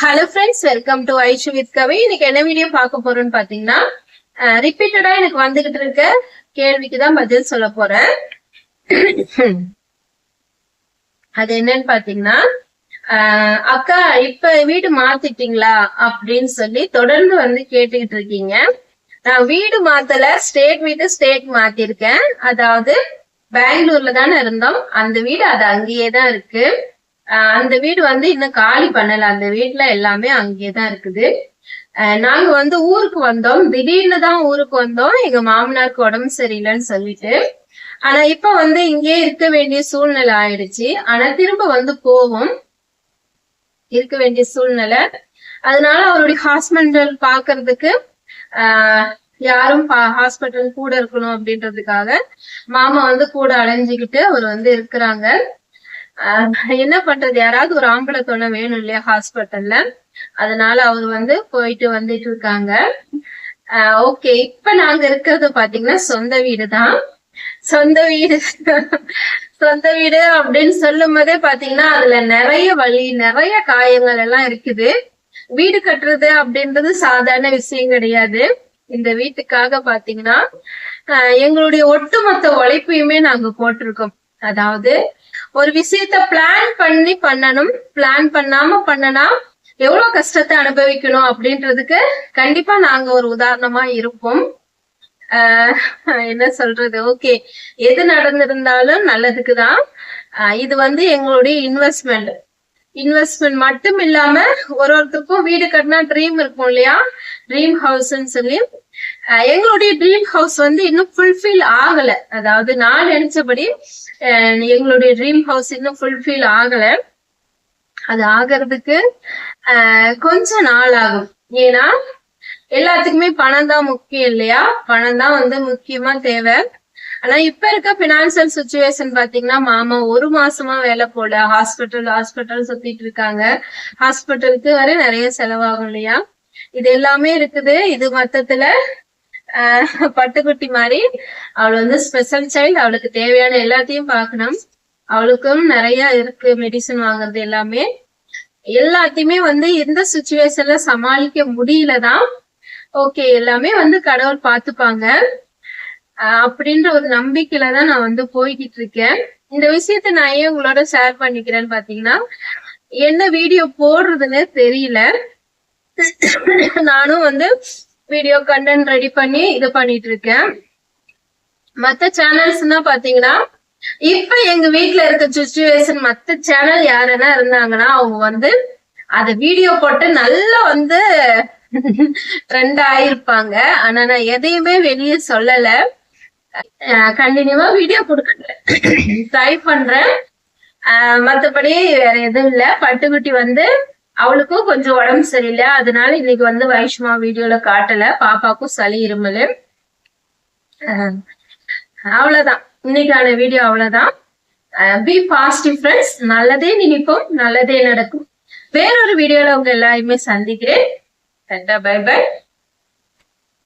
Hello friends welcome to Aishu with Kavi இன்னைக்கு என்ன video பார்க்க போறோம்னு பாத்தீங்கன்னா ரிப்பீட்டடா எனக்கு வந்துகிட்டு இருக்க கேள்விக்கு தான் பதில் சொல்ல போறேன். அது என்னன்னு பாத்தீங்கன்னா அக்கா இப்ப வீடு மாத்திட்டீங்களா அப்படின்னு சொல்லி தொடர்ந்து வந்து கேட்டுக்கிட்டு இருக்கீங்க. நான் வீடு மாத்தல ஸ்டேட் வித் ஸ்டேட் மாத்திருக்கேன். அதாவது பெங்களூர்ல தானே இருந்தோம். அந்த வீடு அது அங்கேயே தான் இருக்கு. அந்த வீடு வந்து இன்னும் காலி பண்ணல. அந்த வீட்ல எல்லாமே அங்கேதான் இருக்குது. நாங்க வந்து ஊருக்கு வந்தோம். திடீர்னு தான் ஊருக்கு வந்தோம். எங்க மாமனாருக்கு உடம்பு சரியில்லைன்னு சொல்லிட்டு. ஆனா இப்ப வந்து இங்கே இருக்க வேண்டிய சூழ்நிலை ஆயிடுச்சு. ஆனா திரும்ப வந்து போவோம். இருக்க வேண்டிய சூழ்நிலை. அதனால அவருடைய ஹாஸ்பிட்டல் பாக்குறதுக்கு ஆஹ் யாரும் ஹாஸ்பிட்டல் கூட இருக்கணும் அப்படின்றதுக்காக மாமா வந்து கூட அலைஞ்சுக்கிட்டு அவர் வந்து இருக்கிறாங்க. என்ன பண்றது? யாராவது ஒரு ஆம்பளை துணை வேணும் இல்லையா ஹாஸ்பிட்டல்ல? அதனால அவர் வந்து போயிட்டு வந்துட்டு இருக்காங்க. ஓகே இப்ப நாங்க இருக்கிறது பாத்தீங்கன்னா சொந்த வீடு தான் சொந்த வீடு சொந்த வீடு அப்படின்னு சொல்லும் போதே பாத்தீங்கன்னா அதுல நிறைய வழி நிறைய காயங்கள் எல்லாம் இருக்குது. வீடு கட்டுறது அப்படின்றது சாதாரண விஷயம் கிடையாது. இந்த வீட்டுக்காக பாத்தீங்கன்னா எங்களுடைய ஒட்டுமொத்த உழைப்பையுமே நாங்க போட்டிருக்கோம். அதாவது ஒரு விஷயத்த பிளான் பண்ணி பண்ணணும். பிளான் பண்ணாம பண்ணனா எவ்வளவு கஷ்டத்தை அனுபவிக்கணும் அப்படின்றதுக்கு கண்டிப்பா நாங்க ஒரு உதாரணமா இருப்போம். ஆஹ் என்ன சொல்றது? ஓகே எது நடந்திருந்தாலும் நல்லதுக்கு தான் இது வந்து எங்களுடைய இன்வெஸ்ட்மெண்ட் இன்வெஸ்ட்மெண்ட் மட்டும் இல்லாம ஒரு ஒருத்தருக்கும் வீடு கட்டினா ட்ரீம் இருக்கும் இல்லையா? ட்ரீம் ஹவுஸ்ன்னு சொல்லி எங்களுடைய ட்ரீம் ஹவுஸ் வந்து இன்னும் ஃபுல்ஃபில் ஆகல. அதாவது நான் நினைச்சபடி எங்களுடைய ட்ரீம் ஹவுஸ் இன்னும் ஃபுல்ஃபில் ஆகல. அது ஆகிறதுக்கு அஹ் கொஞ்ச நாள் ஆகும். ஏன்னா எல்லாத்துக்குமே பணம் தான் முக்கியம் இல்லையா? பணம் தான் வந்து முக்கியமா தேவை. ஆனா இப்ப இருக்க பினான்சியல் சுச்சுவேஷன் பாத்தீங்கன்னா மாமா ஒரு மாசமா வேலை போல. ஹாஸ்பிட்டல் ஹாஸ்பிட்டல் சுத்திட்டு இருக்காங்க. ஹாஸ்பிட்டலுக்கு வர நிறைய செலவாகும் இல்லையா? இது எல்லாமே இருக்குது. இது மொத்தத்துல பட்டுக்குட்டி மாதிரி. அவள் வந்து ஸ்பெஷல் சைல்டு அவளுக்கு தேவையான எல்லாத்தையும் பார்க்கணும். அவளுக்கும் நிறைய இருக்கு மெடிசன் வாங்குறது எல்லாமே. எல்லாத்தையுமே வந்து எந்த சுச்சுவேஷன்ல சமாளிக்க முடியலதான் ஓகே எல்லாமே வந்து கடவுள் பார்த்துப்பாங்க. அப்படின்ற ஒரு நம்பிக்கையில தான் நான் வந்து போய்கிட்டு இருக்கேன். இந்த விஷயத்த நான் ஏன் உங்களோட ஷேர் பண்ணிக்கிறேன்னு பாத்தீங்கன்னா என்ன வீடியோ போடுறதுன்னு தெரியல. நானும் வந்து வீடியோ கண்டென்ட் ரெடி பண்ணி இது பண்ணிட்டு இருக்கேன் மத்த சேனல்ஸ்னா பாத்தீங்கன்னா இப்ப எங்க வீட்டுல இருக்க சுச்சுவேஷன் மத்த சேனல் யாருன்னா இருந்தாங்கன்னா அவங்க வந்து அத வீடியோ போட்டு நல்லா வந்து ட்ரெண்ட் ஆயிருப்பாங்க. ஆனா நான் எதையுமே வெளியே சொல்லல. கண்டினியூவா வீடியோ கொடுக்க ட்ரை பண்றேன். ஆஹ் மத்தபடி வேற எதுவும் இல்ல. பட்டுக்குட்டி வந்து அவளுக்கும் கொஞ்சம் உடம்பு சரியில்லை. அதனால இன்னைக்கு வந்து வைஷ்மா வீடியோல காட்டல. பாப்பாக்கும் சளி இருமல். அவ்வளவுதான். இன்னைக்கான வீடியோ அவ்வளவுதான். பி பாசிட்டிவ் ஃப்ரெண்ட்ஸ் நல்லதே நினைப்போம். நல்லதே நடக்கும். வேறொரு வீடியோல உங்க எல்லாருமே சந்திக்கிறேன். By by